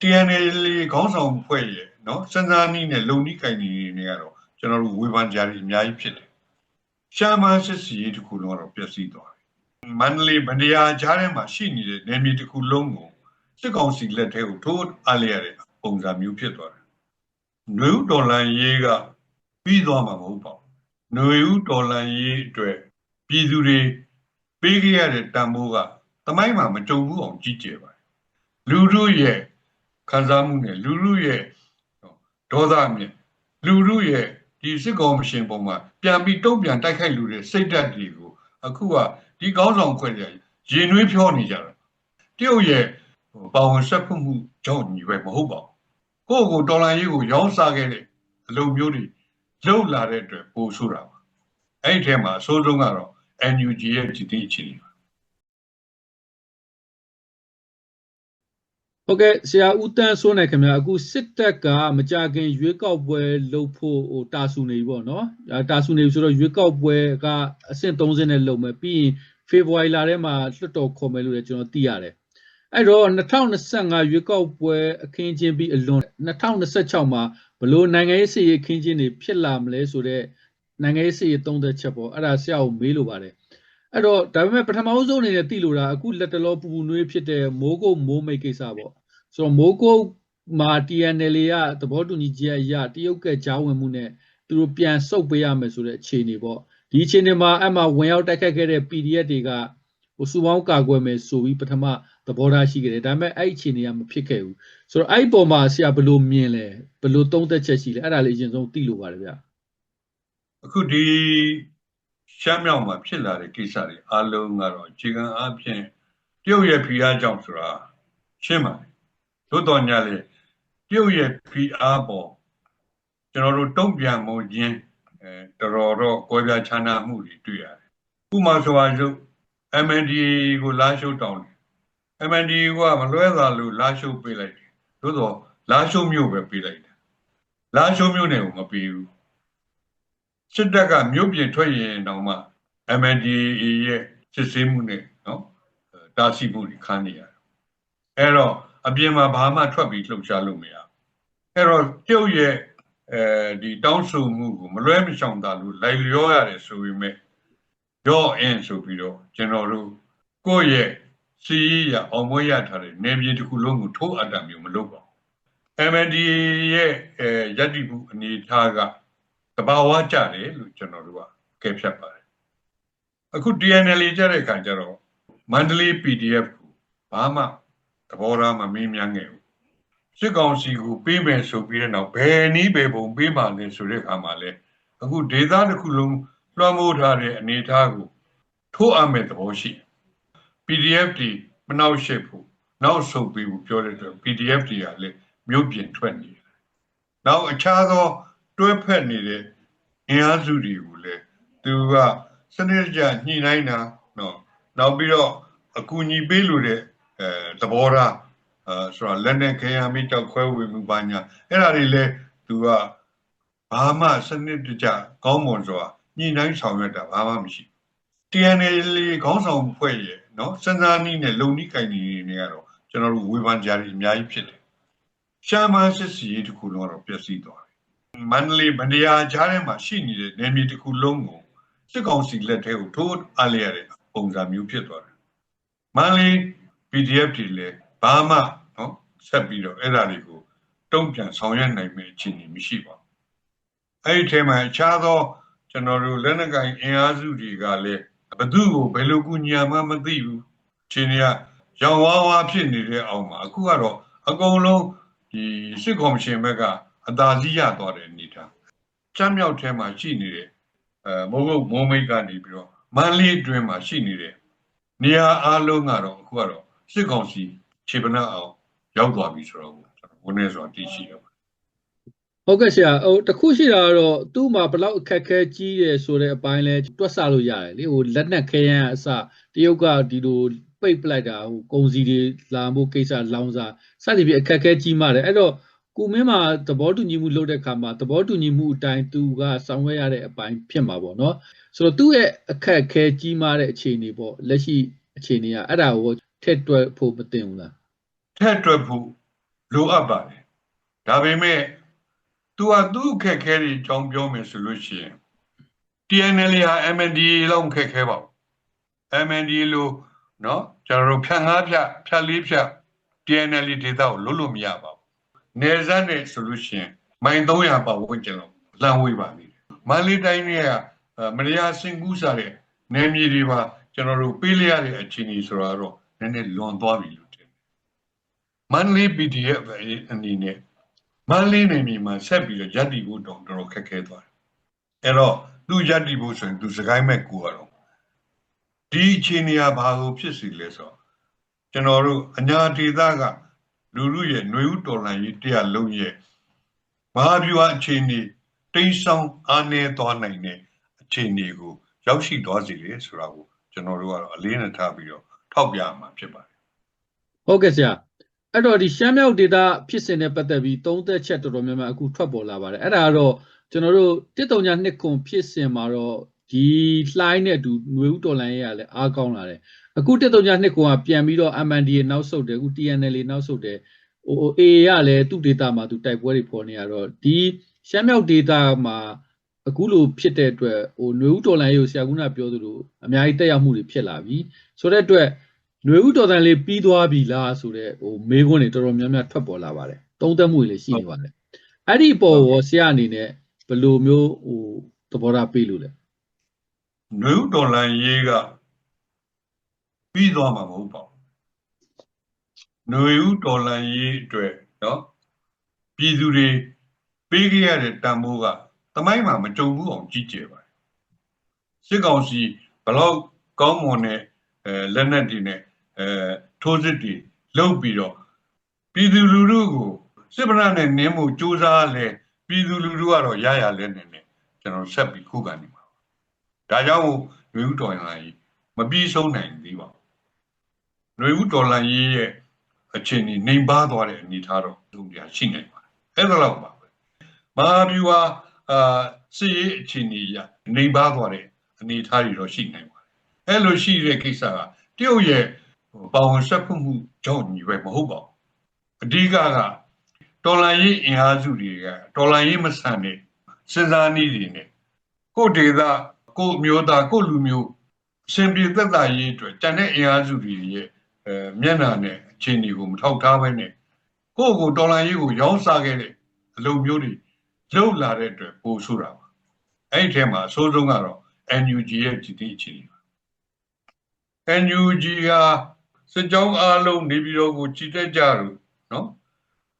TNL ခေါင်းဆောင်ဖွဲ့ရဲ့နော်စံစာနီးနဲ့လုံနီးကင်နီတွေကတော့ကျွန်တော်တို့ဝေဖန်ကြရအများကြီးဖြစ်တယ်ရှာမန်စစ်စီရေးတစ်ခုလုံးကတော့ပျက်စီးသွားတယ်မန္တလေးဗန္ဒရာကြားထဲမှာရှိနေတဲ့နယ်မြေတစ်ခုလုံးကိုစစ်ကောင်စီလက်ထဲကိုထိုးအားလျရတဲ့ပုံစံမျိုးဖြစ်သွားတယ်နွေဦးဒေါ်လန်ရေးကပြီးသွားမှာမဟုတ်ပါဘူးနွေဦးဒေါ်လန်ရေးအတွက်ပြည်သူတွေပေးခဲ့ရတဲ့တန်ဖိုးကတမိုင်းမှာမကြုံဘူးအောင်ကြီးကျယ်ပါတယ်လူတို့ရဲ့ ခံစားမှုနဲ့လူလူရဲ့ဒေါသမြင့်လူလူရဲ့ဒီစစ်ကောင်မရှင်ပုံမှာပြန်ပြီးတုံ့ပြန်တိုက်ခိုက်လူတဲ့စိတ်ဓာတ်တွေကိုအခုကဒီကောင်းဆောင်ခွဲရရင်နှွေးဖြောနေကြတာတရုတ်ရဲ့ပါဝင်ဆက်ဖက်မှုကြောင့်ညီပဲမဟုတ်ပါဘူးကိုယ့်ကိုတော်လန်ရေးကိုရောင်းစားခဲ့တဲ့အလုပ်မျိုးတွေလှုပ်လာတဲ့အတွက်ပိုဆိုးတာပါအဲ့ဒီထဲမှာအဆိုးဆုံးကတော့ NUG ရဲ့ဒီတိအခြေအနေ ဟုတ်ကဲ့ဆရာဦးတန်းစိုးနိုင်ခင်ဗျာအခုစစ်တပ်ကမကြခင်ရွေးကောက်ပွဲလုပ်ဖို့ဟိုတာဆူနေပြီပေါ့နော်အဲတာဆူနေပြီဆိုတော့ရွေးကောက်ပွဲကအဆင့်30နဲ့လုပ်မယ်ပြီးရင်ဖေဖော်ဝါရီလထဲမှာလွှတ်တော်ခေါ်မယ်လို့လည်းကျွန်တော်သိရတယ်အဲ့တော့2025ရွေးကောက်ပွဲအခင်းကျင်းပြီးအလွန်2026မှာဘလို့နိုင်ငံရေးစီရေးအခင်းကျင်းတွေဖြစ်လာမလဲဆိုတော့နိုင်ငံရေးစီရေးသုံးသက်ချက်ပေါ့အဲ့ဒါဆရာကိုမေးလိုပါတယ်အဲ့တော့ဒါပေမဲ့ပထမဆုံးအနေနဲ့သိလို့တာအခုလက်တလောပူပူနွေးဖြစ်တဲ့မိုးကုတ်မိုးမိတ်ကိစ္စပေါ့ ဆိုတော့မိုးကုတ်မှာ TNL ကသဘောတူညီချက်အရတရုတ်ကကြားဝင်မှုနဲ့သူတို့ပြန်ဆုတ်ပေးရမယ်ဆိုတဲ့အခြေအနေပေါ့ဒီအခြေအနေမှာအမှဝင်ရောက်တိုက်ခတ်ခဲ့တဲ့ PDF တွေကဟိုစုပေါင်းကာကွယ်မယ်ဆိုပြီးပထမသဘောထားရှိခဲ့တယ်ဒါပေမဲ့အဲ့အခြေအနေကမဖြစ်ခဲ့ဘူးဆိုတော့အဲ့ဒီပုံမှာဆရာဘယ်လိုမြင်လဲဘယ်လိုသုံးသက်ချက်ရှိလဲအဲ့ဒါလေးအရင်ဆုံးသိလို့ပါတယ်ဗျအခုဒီရှမ်းမြောက်မှာဖြစ်လာတဲ့ကိစ္စတွေအလုံးကတော့အခြေခံအဖြစ်တရုတ်ရဲ့ဖိအားကြောင့်ဆိုတာရှင်းပါတယ် သို့တော်ညာလေတရုတ်ရဲ့ဖိအားပေါ်ကျွန်တော်တို့တုံ့ပြန်မှုချင်းအဲတော်တော်တော့ကွဲပြားခြားနားမှုတွေတွေ့ရတယ်ဥပမာဆိုပါစို့ MNDA ကိုလာရှုပ်တောင်းတယ် MNDA ကမလွဲသာလို့လာရှုပ်ပေးလိုက်တယ်သို့တော့လာရှုပ်မျိုးပဲပေးလိုက်တယ်လာရှုပ်မျိုးနဲ့ကိုမပေးဘူးစစ်တပ်ကမြို့ပြင်ထွက်ရင်တောင်မှ MNDAA ရဲ့စစ်ဆေးမှုနဲ့နော်တားဆီးမှုတွေခံနေရတယ်။အဲ့တော့ အပြင်မှာဘာမှထွက်ပြီးလှုပ်ရှားလို့မရဘူး။အဲ့တော့ကျုပ်ရဲ့အဲဒီတောင်းဆိုမှုကိုမလွဲမရှောင်သာလို့လိုက်လျောရတယ်ဆိုပေမဲ့ရော့အင်းဆိုပြီးတော့ကျွန်တော်တို့ကိုယ့်ရဲ့စီးရအောင်မွေးရထားတဲ့နေပြည်တစ်ခုလုံးကိုထိုးအပ်တာမျိုးမလုပ်ပါဘူး။ MNDAA ရဲ့အဲရည်တည်မှုအနေအထားကတဘာဝကြတယ်လို့ကျွန်တော်တို့ကကဲဖြတ်ပါတယ်အခု TNL ကြတဲ့ခါကျတော့မန္တလေး PDF ကိုဘာမှ သဘောထားမမေးမြန်းခဲ့ဘူးစစ်ကောင်စီကိုပေးမယ်ဆိုပြီးတဲ့နောက်ဘယ်နည်းဘယ်ပုံပေးပါလဲဆိုတဲ့အခါမှာလဲအခုဒေသတစ်ခုလုံးလွှမ်းမိုးထားတဲ့အနေအထားကိုထိုးအပ်မဲ့သဘောရှိ PDF ဒီမနှောက်ရှက်ဖို့နောက်ဆုတ်ပြီးဖို့ပြောတဲ့အတွက် PDF တွေကလည်းမြို့ပြင်ထွက်နေတယ်နောက်အခြားသော တွဲဖက်နေတဲ့အင်အားစုတွေကိုလည်းသူကစနစ်တကျညှိနှိုင်းတာနော်နောက်ပြီးတော့အကူအညီပေးလို့တဲ့ အဲသဘောထားအဲဆိုတော့လက်နဲ့ခဲယမ်းမိတောက်ခွဲဝေမှုပါညာအဲ့ဒါတွေလည်းသူကဘာမှစနစ်တကျကောင်းမွန်စွာညှိနှိုင်းဆောင်ရွက်တာဘာမှမရှိ TNL ခေါင်းဆောင်ဖွဲ့ရဲ့နော်စံစာနီးနဲ့လုံနီးကင်နီတွေကတော့ကျွန်တော်တို့ဝေဖန်ကြရအများကြီးဖြစ်တယ်ရှာမန်စစ်စီရေးတစ်ခုလုံးကတော့ပျက်စီးသွားတယ်မန္တလေးဗန္ဒရာကြားထဲမှာရှိနေတဲ့နယ်မြေတစ်ခုလုံးကိုစစ်ကောင်စီလက်ထဲကိုထိုးအားလျရတဲ့ပုံစံမျိုးဖြစ်သွားတယ်။မန္တလေး PDF တွေလည်းဘာမှနော်ဆက်ပြီးတော့အဲ့ဒါတွေကိုတုံ့ပြန်ဆောင်ရွက်နိုင်မယ့်အခြေအနေမရှိပါဘူး။အဲ့ဒီထဲမှာအခြားသောကျွန်တော်တို့လက်နက်ကိုင်အင်အားစုတွေကလည်းဘသူ့ကိုဘယ်လိုကူညီမှမသိဘူး။ချင်းတွေကရောင်ဝါးဝါဖြစ်နေတဲ့အောင်မှာအခုကတော့အကုန်လုံးဒီစစ်ကော်မရှင်ဘက်ကအသာစီးရသွားတဲ့အနေထားချမ်းမြောက်ထဲမှာရှိနေတဲ့အဲမိုးကုတ်မိုးမိတ်ကနေပြီးတော့မန္တလေးအတွင်းမှာရှိနေတဲ့နေရာအားလုံးကတော့အခုကတော့ စစ်ကောင်စီခြေပနက်အောင်ရောက်သွားပြီဆိုတော့ဝန်နေဆိုတာသိရှိရပါဟုတ်ကဲ့ဆရာဟိုတခုရှိတာကတော့သူ့မှာဘလောက်အခက်ခဲကြီးတယ်ဆိုတဲ့အပိုင်းလဲတွက်ဆလို့ရတယ်လေဟိုလက်နက်ခဲယမ်းအစတရုတ်ကဒီလိုပိတ်ပလိုက်တာဟိုကုန်စည်တွေလာမှုကိစ္စလောင်စာစသဖြင့်အခက်ခဲကြီးမာတယ်အဲ့တော့ကုမင်းမှာသဘောတူညီမှုလုပ်တဲ့အခါမှာသဘောတူညီမှုအတိုင်းသူကဆောင်ရွက်ရတဲ့အပိုင်းဖြစ်မှာပေါ့နော်ဆိုတော့သူ့ရဲ့အခက်ခဲကြီးမာတဲ့အခြေအနေပေါ့လက်ရှိအခြေအနေကအဲ့ဒါကို ထက်တွက်ဖို့မတင်ဘူးလား ထက်တွက်ဖို့ လိုအပ်ပါတယ်ဒါပေမဲ့ तू ကသူ့အခက်ခဲတွေအကြောင်းပြောမယ်ဆိုလို့ရှိရင် TNL ဟာ MNDA လောက်ခက်ခဲပါဘူး MNDA လို့เนาะကျွန်တော်တို့ဖြတ်ငါးဖြတ်ဖြတ်လေးဖြတ် TNL ဒေတာကိုလွတ်လို့မရပါဘူးနေစမ်းနဲ့ဆိုလို့ရှိရင်မိုင်300ပတ်ဝန်းကျင်လောက်လမ်းဝေးပါနေတယ်မန္တလေးတိုင်းရဲ့မရယာစင်ကူးစားတဲ့နယ်မြေတွေပါကျွန်တော်တို့ပေးလိုက်ရတဲ့အခြေအနေဆိုတော့ နည်းနည်းလွန်သွားပြီလို့ထင်တယ်မန္တလေး PDF အနေနဲ့မန္တလေးနယ်မြေမှာဆက်ပြီးတော့ရပ်တည်ဖို့တောင်တော်တော်ခက်ခဲသွားတယ်အဲ့တော့သူရပ်တည်ဖို့ဆိုရင်သူစကိုင်းမဲ့ကိုရတော့ဒီအခြေအနေကဘာလို့ဖြစ်စီလဲဆိုတော့ကျွန်တော်တို့အညာဒေသကလူလူရဲ့ຫນွေဥတော်လှန်ရေးတရားလုံးရဲ့မဟာဗျူဟာအခြေအနေတိမ်ဆောင်အားနည်းသွားနိုင်တဲ့အခြေအနေကို ရောက်ရှိသွားစေလေဆိုတာကိုကျွန်တော်တို့ကတော့အလေးနဲ့ထားပြီးတော့ ထောက်ပြမှာဖြစ်ပါတယ် ဟုတ်ကဲ့ဆရာအဲ့တော့ဒီရှမ်းမြောက်ဒေတာဖြစ်စဉ်နဲ့ပတ်သက်ပြီးသုံးသက်ချက်တော်တော်များများအခုထွက်ပေါ်လာပါတယ်အဲ့ဒါကတော့ကျွန်တော်တို့တစ်တုံညာနှစ်ခွန်ဖြစ်စဉ်မှာတော့ဒီလှိုင်းနဲ့အတူຫນွေဥတော်လိုင်းရဲ့ကလည်းအားကောင်းလာတယ်အခုတစ်တုံညာနှစ်ခွန်ကပြန်ပြီးတော့ MNDA နောက်ဆုတ်တယ်အခု TNL နောက်ဆုတ်တယ်ဟို AA ရလည်းသူ့ဒေတာမှာသူတိုက်ပွဲတွေပေါ်နေရတော့ဒီရှမ်းမြောက်ဒေတာမှာအခုလိုဖြစ်တဲ့အတွက်ဟိုຫນွေဥတော်လိုင်းရုပ်ဆရာကပြောသလိုအများကြီးတက်ရောက်မှုတွေဖြစ်လာပြီဆိုတဲ့အတွက် ຫນွေဥတော်တန်လေးပြီးသွားပြီလားဆိုတဲ့ဟိုမေးခွန်းတွေတော်တော်များများထွက်ပေါ်လာပါတယ်သုံးသက်မှုတွေလည်းရှိနေပါတယ်အဲ့ဒီပေါ်ရောဆရာအနေနဲ့ဘယ်လိုမျိုးဟိုသဘောထားပေးလို့လဲနွေဦးတော်လန်ရေးကပြီးသွားမှာမဟုတ်ပါဘူးနွေဦးတော်လန်ရေးအတွက်နော်ပြည်သူတွေပေးခဲ့ရတဲ့တန်ဖိုးကတမိုင်းမှာမကြုံဘူးအောင်ကြီးကျယ်ပါတယ်စစ်ကောင်စီဘလောက်ကောင်းမွန်တဲ့အဲလက်နက်တွေနဲ့ အဲထိုးစစ်တွေလုပ်ပြီးတော့ပြည်သူလူထုကိုစစ်ဗနာနဲ့နင်းမှုစူးစမ်းလဲပြည်သူလူထုကတော့ရရလဲနေနေကျွန်တော်ဆက်ပြီးခုခံနေမှာပါဒါကြောင့်ရွေးဦးတော်ရန်ကြီးမပြီးဆုံးနိုင်သေးပါဘူးရွေးဦးတော်ရန်ကြီးရဲ့အခြေအနေနှိမ်ပါသွားတဲ့အနေထားတော့သူပြရှိနေပါတယ်အဲ့ဒါလောက်ပါပဲမဟာဗျူဟာအာစီအခြေအနေရနှိမ်ပါသွားတဲ့အနေထားတွေတော့ရှိနေပါတယ်အဲ့လိုရှိတဲ့ကိစ္စကတရုတ်ရဲ့ ပါဝင်ဆက်ဖက်မှုကြောင့်ညီပဲမဟုတ်ပါဘူးအဓိကကတော်လှန်ရေးအင်အားစုတွေကတော်လှန်ရေးမဆန်တဲ့စဉ်းစားနည်းတွေနဲ့ကိုယ်ဒေသကိုမျိုးသားကိုလူမျိုးအရှင်ပြေသက်သာရေးအတွက်တန်တဲ့အင်အားစုတွေရဲ့အဲမျက်နှာနဲ့အခြေအနေကိုမထောက်ထားဘဲနဲ့ကိုယ့်ကိုတော်လှန်ရေးကိုရောင်းစားခဲ့တဲ့အလုပ်မျိုးတွေလုပ်လာတဲ့အတွက်ပို့ဆိုးတာပါအဲ့ဒီထဲမှာအဆိုးဆုံးကတော့ NUG ရဲ့ဒီတိအခြေအနေပါ NUG က စစ်ကြောင်းအားလုံးနေပြည်တော်ကိုကြည်တက်ကြလို့နော်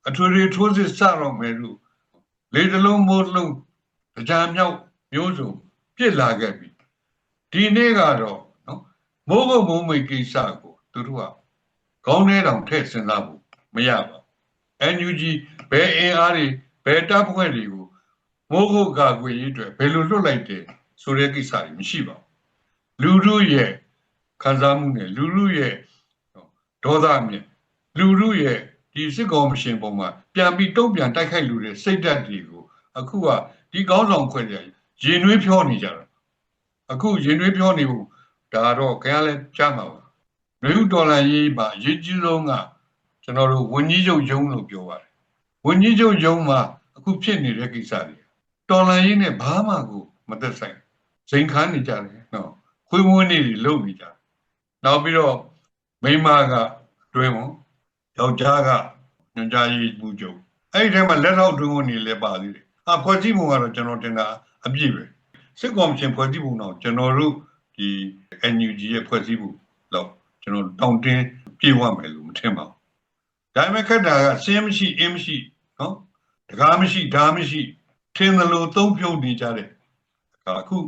အထွေထွေထိုးစစ်စတော့မယ်လို့လေတလုံးမိုးလုံးတရားမြောက်မျိုးစုံပြစ်လာခဲ့ပြီဒီနေ့ကတော့နော်မိုးကုတ်မိုးမိတ်ကိစ္စကိုသူတို့ကခေါင်းထဲတောင်ထည့်စဉ်းစားဖို့မရပါဘူး NUG ဘယ်အင်အားတွေဘယ်တပ်ဖွဲ့တွေကိုမိုးကုတ်ကာကွယ်ရေးအတွက်ဘယ်လိုလွတ်လိုက်တယ်ဆိုတဲ့ကိစ္စတွေမရှိပါဘူးလူတို့ရဲ့ခံစားမှုနဲ့လူလူရဲ့ ဒေါသမြင့်လူလူရဲ့ဒီစစ်ကောင်မရှင်ပုံမှာပြန်ပြီးတုံ့ပြန်တိုက်ခိုက်လူတဲ့စိတ်ဓာတ်တွေကိုအခုကဒီကောင်းဆောင်ခွဲတွေရင်နှွေးဖြောနေကြတာအခုရင်နှွေးဖြောနေဖို့ဒါတော့ခင်ဗျားလည်းကြားမှာပါမြို့ဒေါ်လာရေးမှာအရေးကြီးဆုံးကကျွန်တော်တို့ဝန်ကြီးချုပ်ယုံလို့ပြောပါတယ်ဝန်ကြီးချုပ်ယုံမှာအခုဖြစ်နေတဲ့ကိစ္စတွေတော်လန်ရေးနဲ့ဘာမှကိုမသက်ဆိုင်ဇိမ်ခန်းနေကြတယ်နော်ခွေးမွေးနေတွေလုံနေကြတယ်နောက်ပြီးတော့ မိန်းမကတွင်းဝန်ယောက်ျားကညွန်ကြားရေးမှုချုပ်အဲ့ဒီထဲမှာလက်ထောက်တွင်းဝန်နေလည်းပါသေးတယ်အဖွဲ့စည်းပုံကတော့ကျွန်တော်တင်တာအပြည့်ပဲစစ်ကောင်ရှင်ဖွဲ့စည်းပုံတော့ကျွန်တော်တို့ဒီ NUG ရဲ့ဖွဲ့စည်းပုံတော့ကျွန်တော်တောင်းတင်းပြေဝမယ်လို့မထင်ပါဘူးဒါပေမဲ့ခက်တာကစင်းမရှိအင်းမရှိနော်တကားမရှိဓာမရှိထင်သလိုသုံးဖြုတ်နေကြတဲ့အခု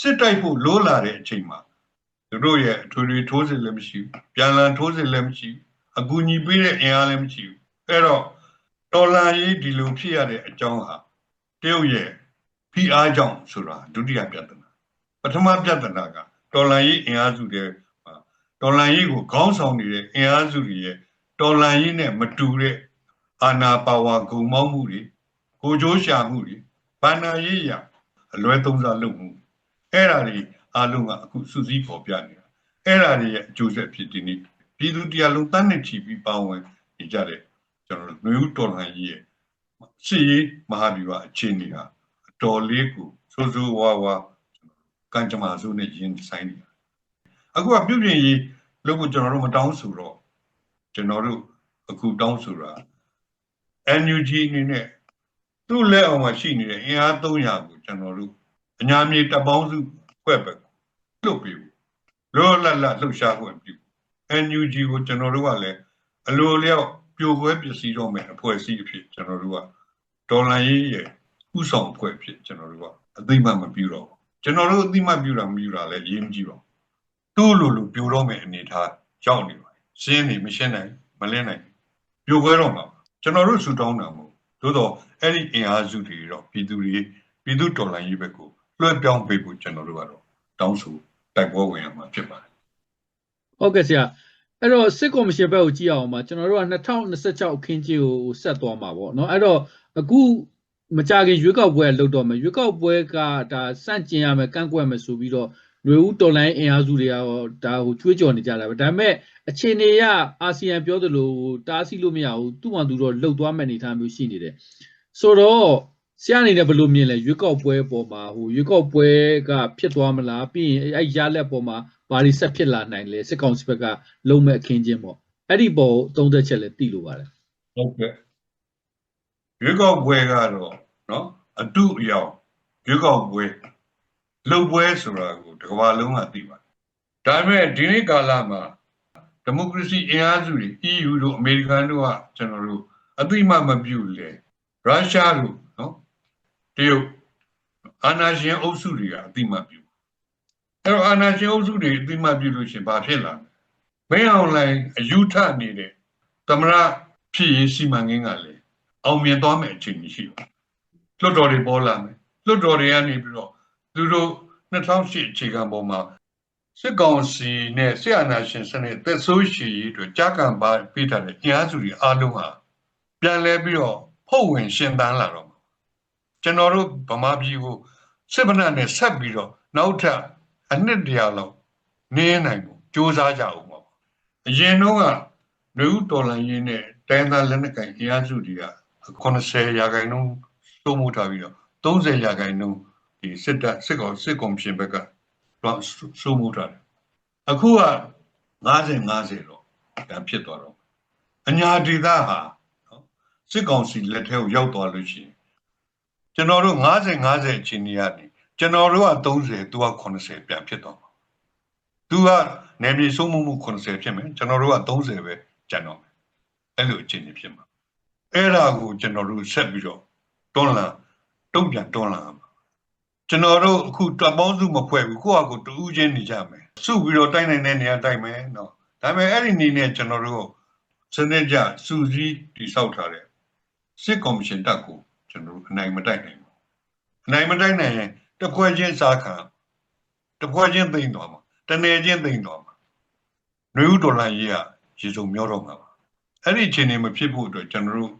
စစ်တိုက်ဖို့လိုးလာတဲ့အချိန်မှာ သူတို့ရဲ့အထွေထွေထိုးစစ်လည်းမရှိဘူးပြန်လည်ထိုးစစ်လည်းမရှိဘူးအကူအညီပေးတဲ့အင်အားလည်းမရှိဘူးအဲ့တော့တော်လန်ရေးဒီလိုဖြစ်ရတဲ့အကြောင်းဟာတရုတ်ရဲ့ဖိအားကြောင့်ဆိုတာဒုတိယပြဿနာပထမပြဿနာကတော်လန်ရေးအင်အားစုတွေတော်လန်ရေးကိုခေါင်းဆောင်နေတဲ့အင်အားစုတွေရဲ့တော်လန်ရေးနဲ့မတူတဲ့အာနာပါဝါဂုံမောင်းမှုတွေကိုကြိုးရှာမှုတွေဘာနာရေးရအလွဲသုံးစားလုပ်မှုအဲ့ဒါတွေ အားလုံးကအခုစုစည်းပေါ်ပြနေတာအဲ့ဒါတွေရဲ့အကျိုးဆက်ဖြစ်ဒီနေ့ပြည်သူတရားလုံးတန်းနဲ့ချီပြီးပါဝင်နေကြတဲ့ကျွန်တော်တို့နှွေဦးတော်လှန်ရေးရဲ့စီရေးမဟာဗျူဟာအခြေအနေဟာအတော်လေးကိုစိုးစိုးဝါးဝါကံကြမ္မာစုနဲ့ရင်ဆိုင်နေတာအခုကပြုပြင်ရေးလုပ်ဖို့ကျွန်တော်တို့မတောင်းဆိုတော့ကျွန်တော်တို့အခုတောင်းဆိုတာ NUG အနေနဲ့သူ့လက်အောင်မှာရှိနေတဲ့အင်အား300ကိုကျွန်တော်တို့အညာမြေတပ်ပေါင်းစုဖွဲ့ပဲ လွတ်ပြီးလောလတ်လတ်လှုပ်ရှားခွင့်ပြု NUG ကိုကျွန်တော်တို့ကလည်းအလိုလျောက်ပြိုကွဲပစ္စည်းတော့မယ်အဖွဲ့အစည်းအဖြစ်ကျွန်တော်တို့ကဒေါ်လာရေးရဲ့ဥဆောင်အဖွဲ့အဖြစ်ကျွန်တော်တို့ကအသိမှတ်မပြုတော့ဘူးကျွန်တော်တို့အသိမှတ်ပြုတာမပြုတာလည်းရေးမကြည့်ပါဘူးသူ့လိုလိုပြိုတော့မယ်အနေထားကြောက်နေပါတယ်ရှင်းနေမရှင်းနိုင်မလင်းနိုင်ပြိုကွဲတော့မှာကျွန်တော်တို့ဆူတောင်းတာမဟုတ်သို့တော့အဲ့ဒီအင်အားစုတွေတော့ပြည်သူတွေပြည်သူတော်လှန်ရေးဘက်ကိုလွှဲပြောင်းပေးဖို့ကျွန်တော်တို့ကတော့တောင်းဆို တိုက်ပွဲဝင်ရမှာဖြစ်ပါတယ်ဟုတ်ကဲ့ဆရာအဲ့တော့စစ်ကော်မရှင်ဘက်ကိုကြည့်အောင်ပါကျွန်တော်တို့က2026အခင်းကြီးကိုဆက်သွားမှာပေါ့နော်အဲ့တော့အခုမကြခင်ရွေးကောက်ပွဲလုပ်တော့မယ်ရွေးကောက်ပွဲကဒါစန့်ကျင်ရမယ်ကန့်ကွက်မယ်ဆိုပြီးတော့ຫນွေဦးတော်လိုင်းအင်အားစုတွေကရောဒါဟိုကြွေးကြော်နေကြတာပဲဒါပေမဲ့အခြေအနေရအာဆီယံပြောသလိုတားဆီးလို့မရဘူးသူ့မှသူတော့လှုပ်သွားမဲ့အနေအထားမျိုးရှိနေတယ်ဆိုတော့ ဆရာအနေနဲ့ဘယ်လိုမြင်လဲရွေးကောက်ပွဲပေါ်မှာဟိုရွေးကောက်ပွဲကဖြစ်သွားမလားပြီးရင်အဲ့ရလက်ပေါ်မှာဘာတွေဆက်ဖြစ်လာနိုင်လဲစစ်ကောင်စီဘက်ကလုံးမဲ့အခင်းချင်းပေါ့အဲ့ဒီပေါ်သုံးသက်ချက်လည်းသိလို့ပါတယ်ဟုတ်ကဲ့ရွေးကောက်ပွဲကတော့နော်အတုအယောင်ရွေးကောက်ပွဲလုံပွဲဆိုတာကိုတစ်ကမ္ဘာလုံးကသိပါတယ်ဒါပေမဲ့ဒီနေ့ကာလမှာဒီမိုကရေစီအင်အားစုတွေ EU တို့အမေရိကန်တို့ကကျွန်တော်တို့အသိမှမပြုလေရုရှားတို့နော် တရုတ်အာဏာရှင်အုပ်စုတွေကအသိမှပြုအဲ့တော့အာဏာရှင်အုပ်စုတွေအသိမှပြုလို့ရှရင်ဘာဖြစ်လာလဲမင်းအောင်လိုင်းအယူထနေတဲ့သမရဖြစ်ရေးစီမံကိန်းကလေအောင်မြင်သွားမယ်အခြေအနေရှိပါတယ်လွတ်တော်တွေပေါ်လာမယ်လွတ်တော်တွေကနေပြီးတော့သူတို့2008အခြေခံပေါ်မှာစစ်ကောင်စီနဲ့စစ်အာဏာရှင်စနစ်သက်ဆိုးရှည်ရေးအတွက်ကြားကံပါပေးထားတဲ့အင်အားစုတွေအားလုံးဟာပြန်လဲပြီးတော့ဖို့ဝင်ရှင်သန်လာတော့မှာ ကျွန်တော်တို့ဗမာပြည်ကိုစစ်ဗနတ်နဲ့ဆက်ပြီးတော့နောက်ထပ်အနှစ်တရာလောက်နင်းနိုင်ဖို့စ조사ကြအောင်ပါအရင်တော့ကလူဦးတော်လန်ရေးနဲ့တိုင်းသားလက်နက်ကိုင်အင်အားစုတွေက80ရာခိုင်နှုန်းသုံးမှုထားပြီးတော့30ရာခိုင်နှုန်းဒီစစ်တပ်စစ်ကောင်စစ်ကောင်ရှင်ဘက်ကတော့စိုးမှုထားတယ်အခုက90 50တော့ဒါဖြစ်သွားတော့အညာဒေသဟာနော်စစ်ကောင်စီလက်ထဲကိုရောက်သွားလို့ရှိရင် ကျွန်တော်တို့90 50အချိန်ကြီးကနေကျွန်တော်တို့က30သူက80ပြန်ဖြစ်သွားမှာသူကနေပြည်စိုးမှုမှု80ဖြစ်မယ်ကျွန်တော်တို့က30ပဲကျန်တော့မယ်အဲ့လိုအချိန်ကြီးဖြစ်မှာအဲ့ဒါကိုကျွန်တော်တို့ဆက်ပြီးတော့တွန်းလှန်တုံ့ပြန်တွန်းလှန်ရမှာကျွန်တော်တို့အခုတပ်ပေါင်းစုမဖွဲ့ဘူးကိုယ့်အကူတူးချင်းနေကြမယ်စုပြီးတော့တိုက်နိုင်တဲ့နေရာတိုက်မယ်နော်ဒါပေမဲ့အဲ့ဒီနေနဲ့ကျွန်တော်တို့စနစ်ကြစူးစီးတိဆောက်ထားတဲ့စစ်ကော်မရှင်တပ်ကို ကျွန်တော်တို့အနိုင်မတိုက်နိုင်ဘူးအနိုင်မတိုက်နိုင်ရင်တစ်ခွဲချင်းစားခံတစ်ခွဲချင်းသိမ့်သွားမှာတနယ်ချင်းသိမ့်သွားမှာနှွေဦးဒေါ်လာကြီးကရေစုံမျောတော့မှာပါအဲ့ဒီအခြေအနေမဖြစ်ဖို့အတွက်ကျွန်တော်တို့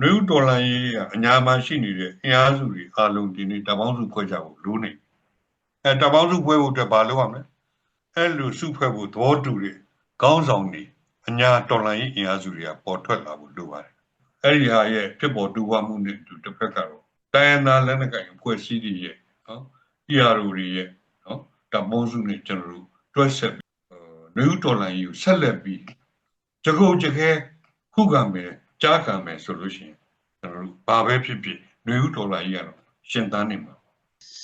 နှွေဦးဒေါ်လာကြီးကအညာမှာရှိနေတဲ့အင်အားစုတွေအားလုံးဒီနေ့တပေါင်းစုဖွဲ့ကြဖို့လိုနေအဲတပေါင်းစုဖွဲ့ဖို့အတွက်ဘာလုပ်ရမလဲအဲ့လိုစုဖွဲ့ဖို့သဘောတူတဲ့ခေါင်းဆောင်တွေအညာဒေါ်လာကြီးအင်အားစုတွေကပေါ်ထွက်လာဖို့လိုပါတယ် အဲ့ဒီဟာရဲ့ဖြစ်ပေါ်တူဝမှုနဲ့အတူတစ်ဖက်ကတော့တိုင်းရင်းသားလက်နက်ကိုင်အဖွဲ့အစည်းတွေရဲ့နော် ERO တွေရဲ့နော်တပေါင်းစုနဲ့ကျွန်တော်တို့တွဲဆက်ပြီးနှွေဦးဒေါ်လာကြီးကိုဆက်လက်ပြီးကြကုတ်ကြခဲခုခံမယ်ကြားခံမယ်ဆိုလို့ရှိရင်ကျွန်တော်တို့ဘာပဲဖြစ်ဖြစ်နှွေဦးဒေါ်လာကြီးကတော့ရှင်သန်နေမှာ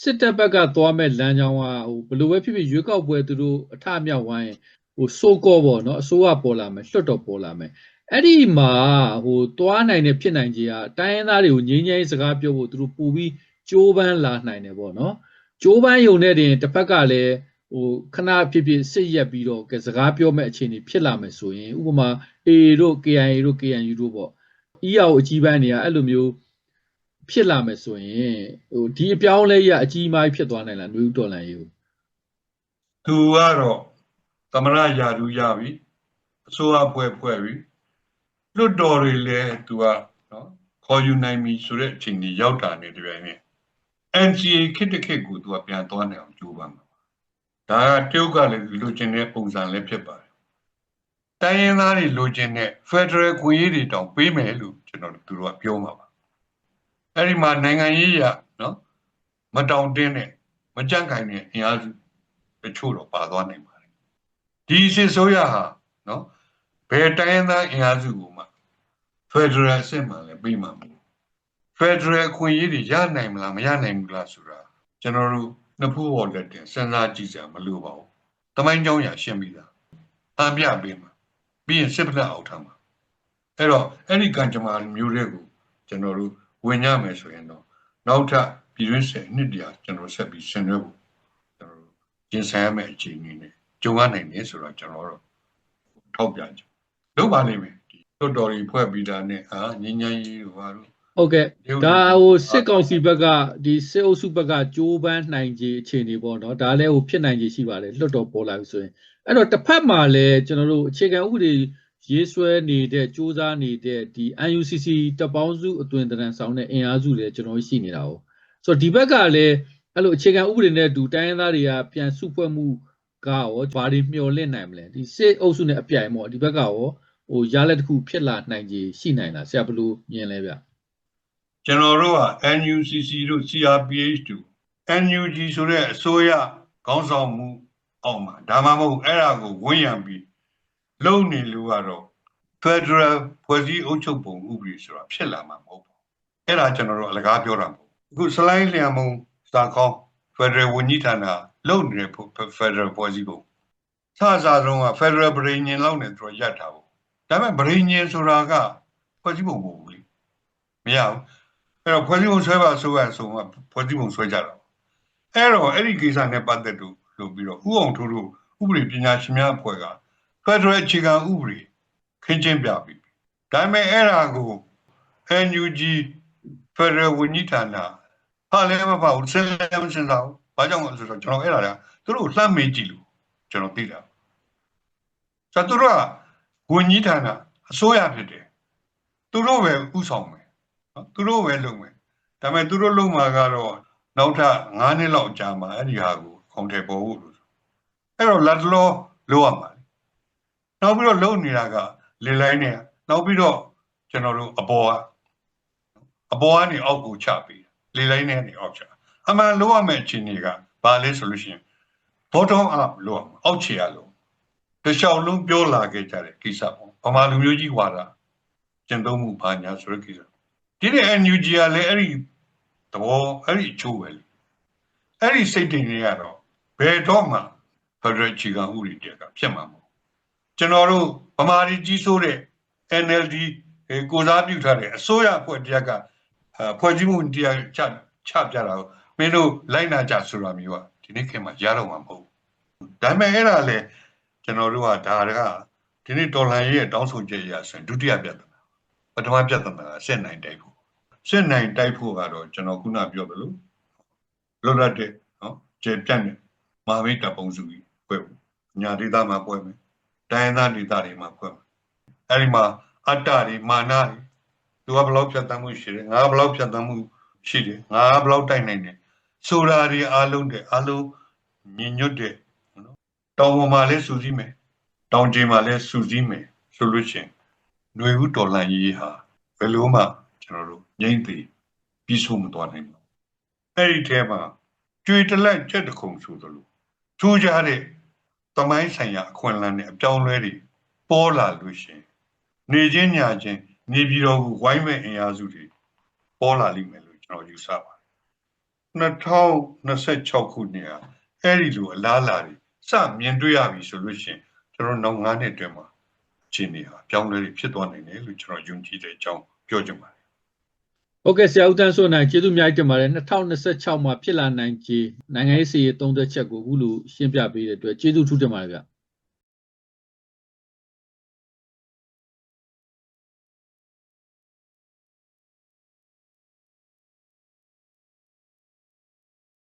စစ်တပ်ဘက်ကသွားမဲ့လမ်းကြောင်းကဟိုဘယ်လိုပဲဖြစ်ဖြစ်ရွေးကောက်ပွဲသူတို့အထမြောက်ဝိုင်းဟိုစိုးကောပေါ့နော်အစိုးရပေါ်လာမယ်လွှတ်တော်ပေါ်လာမယ် အဲ့ဒီမှာဟိုသွားနိုင်တဲ့ဖြစ်နိုင်ခြေကတိုင်းရင်းသားတွေကိုငြိမ်းချမ်းရေးစကားပြောဖို့သူတို့ပူပြီးကြိုးပမ်းလာနိုင်တယ်ပေါ့နော်ကြိုးပမ်းယုံတဲ့တင်တစ်ဖက်ကလည်းဟိုခဏဖြစ်ဖြစ်စစ်ရက်ပြီးတော့ကဲစကားပြောမဲ့အခြေအနေဖြစ်လာမယ်ဆိုရင်ဥပမာ A တို့ KIA တို့ KNU တို့ပေါ့ EAO အကြီးပိုင်းတွေကအဲ့လိုမျိုးဖြစ်လာမယ်ဆိုရင်ဟိုဒီအပြောင်းလဲရအကြီးအမားကြီးဖြစ်သွားနိုင်လားနှွေဦးတော်လန်ရေးကိုသူကတော့သမရယာဒူရပြီအစိုးရဖွဲ့ဖွဲ့ပြီ လွတ်တော်တွေလည်းသူကနော်ခေါ်ယူနိုင်ပြီဆိုတဲ့အချိန်ကြီးရောက်တာနေတပြိုင်နက် NCA ခစ်တစ်ခစ်ကိုသူကပြန်သွားနိုင်အောင်ကြိုးပမ်းမှာဒါကတရုတ်ကလည်းဒီလိုချင်တဲ့ပုံစံလည်းဖြစ်ပါတယ်တိုင်းရင်းသားတွေလိုချင်တဲ့ Federal ခွင့်ရေးတွေတောင်ပေးမယ်လို့ကျွန်တော်တို့သူတို့ကပြောမှာပါအဲ့ဒီမှာနိုင်ငံရေးရနော်မတောင်တင်းတဲ့မကြန့်ခိုင်တဲ့အင်အားစုတချို့တော့ပါသွားနိုင်ပါတယ်ဒီစစ်ဆိုးရဟာနော် ဘယ်တိုင်းရင်းသားအင်အားစုကိုမှ Federal အဆင့်မှလည်းပြီးမှာမဟုတ် Federal ခွင့်ရေးတွေရနိုင်မလားမရနိုင်ဘူးလားဆိုတာကျွန်တော်တို့နှစ်ဖူးပေါ်လက်တင်စဉ်းစားကြည့်စရာမလိုပါဘူးတမိုင်းကြောင်းရရှင်းပြီလားအပြပေးမှာပြီးရင်စစ်ပလက်အောက်ထားမှာအဲ့တော့အဲ့ဒီကံကြမ္မာမျိုးတွေကိုကျွန်တော်တို့ဝင်ရမယ်ဆိုရင်တော့နောက်ထပ်ပြည်တွင်းစစ်နှစ်တရာကျွန်တော်ဆက်ပြီးဆင်နွှဲဖို့ကျွန်တော်တို့ပြင်ဆင်ရမယ့်အခြေအနေနဲ့ကြုံရနိုင်တယ်ဆိုတော့ကျွန်တော်တို့ထောက်ပြကြ လုပ်ပါလိမ့်မယ်ဒီတော်တော်ကြီးဖွဲ့ပြီးတာနဲ့အာငញ្ញန်းကြီးတို့ဘာလို့ ဟုတ်ကဲ့ဒါဟိုစစ်ကောင်စီဘက်ကဒီစစ်အုပ်စုဘက်ကကြိုးပမ်းနိုင်ခြေအခြေအနေပေါ့နော်ဒါလည်းဟိုဖြစ်နိုင်ခြေရှိပါတယ်လွတ်တော်ပေါ်လာပြီဆိုရင်အဲ့တော့တစ်ဖက်မှာလည်းကျွန်တော်တို့အခြေခံဥပဒေရေးဆွဲနေတဲ့စ조사နေတဲ့ဒီ UNCC တပေါင်းစုအသွင်သဏ္ဍာန်ဆောင်တဲ့အင်အားစုတွေကျွန်တော်ရှိနေတာ哦ဆိုတော့ဒီဘက်ကလည်းအဲ့လိုအခြေခံဥပဒေနဲ့အတူတိုင်းရင်းသားတွေကပြန်စုဖွဲ့မှုကရောဘာတွေမျှော်လင့်နိုင်မလဲဒီစစ်အုပ်စုနဲ့အပြိုင်ပေါ့ဒီဘက်ကရော ဟိုရလက်တစ်ခုဖြစ်လာနိုင်ခြေရှိနိုင်လားဆရာဘယ်လိုမြင်လဲဗျကျွန်တော်တို့က NUCC တို့ CRPH တို့ NUG ဆိုတဲ့အစိုးရခေါင်းဆောင်မှုအောက်မှာဒါမှမဟုတ်အဲ့ဒါကိုဝန်းရံပြီးလုံနေလို့ကတော့ Federal ဖွဲ့စည်းအုပ်ချုပ်ပုံဥပဒေဆိုတာဖြစ်လာမှာမဟုတ်ဘူးအဲ့ဒါကျွန်တော်တို့အလကားပြောတာမဟုတ်ဘူးအခုစလိုင်းလျံမုံစာခေါင်း Federal ဝန်ကြီးဌာနလုံနေတဲ့ Federal ဖွဲ့စည်းပုံစအစားဆုံးက Federal ပြည်ညင်လောက်နေသူတို့ရပ်ထားဖို့ ဒါပေမဲ့ပြည်ညင်ဆိုတာကဖွဲ့စည်းပုံမဟုတ်ဘူးလေမရဘူးအဲ့တော့ဖွဲ့စည်းပုံဆွဲပါဆိုရဆိုမှဖွဲ့စည်းပုံဆွဲကြတာအဲ့တော့အဲ့ဒီကိစ္စနဲ့ပတ်သက်လို့လို့ပြီးတော့ဥအောင်ထိုးတို့ဥပဒေပညာရှင်များအဖွဲ့က Federal အခြေခံဥပဒေခင်းကျင်းပြပြီဒါပေမဲ့အဲ့ဒါကို NUG Federal ဝန်ကြီးဌာနဟာလည်းမပေါ့စဉ်းစားမစဉ်းစားဘူးဘာကြောင့်လဲဆိုတော့ကျွန်တော်အဲ့ဒါကသူတို့လှမ်းမေးကြည့်လို့ကျွန်တော်သိတာဆိုတော့သူတို့က ဝန်ကြီးဌာနအစိုးရဖြစ်တယ်သူတို့ပဲဥဆောင်မယ်နော်သူတို့ပဲလုပ်မယ်ဒါပေမဲ့သူတို့လုပ်မှာကတော့နောက်ထပ်9နှစ်လောက်ကြာမှာအဲ့ဒီဟာကိုခုံထည့်ပေါ်ဖို့လို့ဆိုအဲ့တော့လက်တလောလုပ်ရမှာလေနောက်ပြီးတော့လုပ်နေတာကလေလိုင်းနဲ့နောက်ပြီးတော့ကျွန်တော်တို့အပေါ်ကအပေါ်ကနေအောက်ကိုချပြီးလေလိုင်းနဲ့နေအောက်ချအမှန်လုပ်ရမယ့်အခြေအနေကဘာလဲဆိုလို့ရှိရင် bottom up လုပ်ရမှာအောက်ခြေရလို့ တခြားလုံးပြောလာခဲ့ကြတဲ့ကိစ္စပေါ့ဗမာလူမျိုးကြီးဝါဒကျင့်သုံးမှုဘာညာဆိုတဲ့ကိစ္စဒီနေ့ NUG ကလည်းအဲ့ဒီသဘောအဲ့ဒီအချိုးပဲလေအဲ့ဒီစိတ်တင်တွေကတော့ဘယ်တော့မှ Federal ချီကဥပဒေတက်ကဖြစ်မှာမဟုတ်ကျွန်တော်တို့ဗမာပြည်ကြီးစိုးတဲ့ NLD အဲကိုစားပြုထားတဲ့အစိုးရအဖွဲ့တရက်ကအာဖွဲ့စည်းမှုတရားချချပြတာကိုမင်းတို့လိုက်နာကြဆိုတာမျိုးကဒီနေ့ခင်မှာရတော့မှာမဟုတ်ဘူးဒါပေမဲ့အဲ့ဒါလေ ကျွန်တော်တို့ကဒါကဒီနေ့ဒေါ်လာရဲ့တောင်းဆိုချက်ရဆိုရင်ဒုတိယပြဿနာပထမပြဿနာကစစ်နိုင်တိုက်ဖို့စစ်နိုင်တိုက်ဖို့ကတော့ကျွန်တော်ခုနပြောသလိုလွတ်လပ်တဲ့နော်ကျေပြန့်တဲ့မဟာမိတ်တပ်ပုံစုကြီးဖွဲ့ဖို့ညာဒေသမှာဖွဲ့မယ်တိုင်းရင်းသားဒေသတွေမှာဖွဲ့မယ်အဲဒီမှာအတ္တတွေမာနတွေသူကဘယ်လောက်ဖြတ်တမ်းမှုရှိတယ်ငါဘယ်လောက်ဖြတ်တမ်းမှုရှိတယ်ငါဘယ်လောက်တိုက်နိုင်တယ်ဆိုတာတွေအားလုံးတဲ့အားလုံးညင်ညွတ်တဲ့နော် တောင်ပေါ်မှာလည်းစူးစီးမယ်တောင်ကျေမှာလည်းစူးစီးမယ်ဆိုလို့ရှိရင်ຫນွေဦးတော်လှန်ရေးဟာဘယ်လိုမှကျွန်တော်တို့ငိမ့်သေးပြီးဆုံးမသွားနိုင်ဘူးအဲ့ဒီထဲမှာကျွေတလက်ချက်တခုံဆိုသလိုထူးခြားတဲ့သမိုင်းဆိုင်ရာအခွင့်အလမ်းနဲ့အပြောင်းအလဲတွေပေါ်လာလို့ရှိရင်နေချင်းညာချင်းနေပြည်တော်ကိုဝိုင်းမဲ့အင်အားစုတွေပေါ်လာလိမ့်မယ်လို့ကျွန်တော်ယူဆပါတယ်2026ခုနှစ်ဟာအဲ့ဒီလိုအလားအလာတွေ စမြင်တွေ့ရပြီဆိုလို့ရှိရင်ကျွန်တော်နောက်9နှစ်အတွင်းမှာခြေနေဟာပြောင်းလဲတွေဖြစ်သွားနိုင်တယ်လို့ကျွန်တော်ယုံကြည်တဲ့အကြောင်းပြောချင်ပါတယ်ဟုတ်ကဲ့ဆရာဦးတန်းစိုးနိုင်ကျေးဇူးအများကြီးတင်ပါတယ်2026မှာဖြစ်လာနိုင်ခြေနိုင်ငံရေးစီရေးသုံးသက်ချက်ကိုအခုလိုရှင်းပြပေးတဲ့အတွက်ကျေးဇူးထူးတင်ပါတယ်ဗျ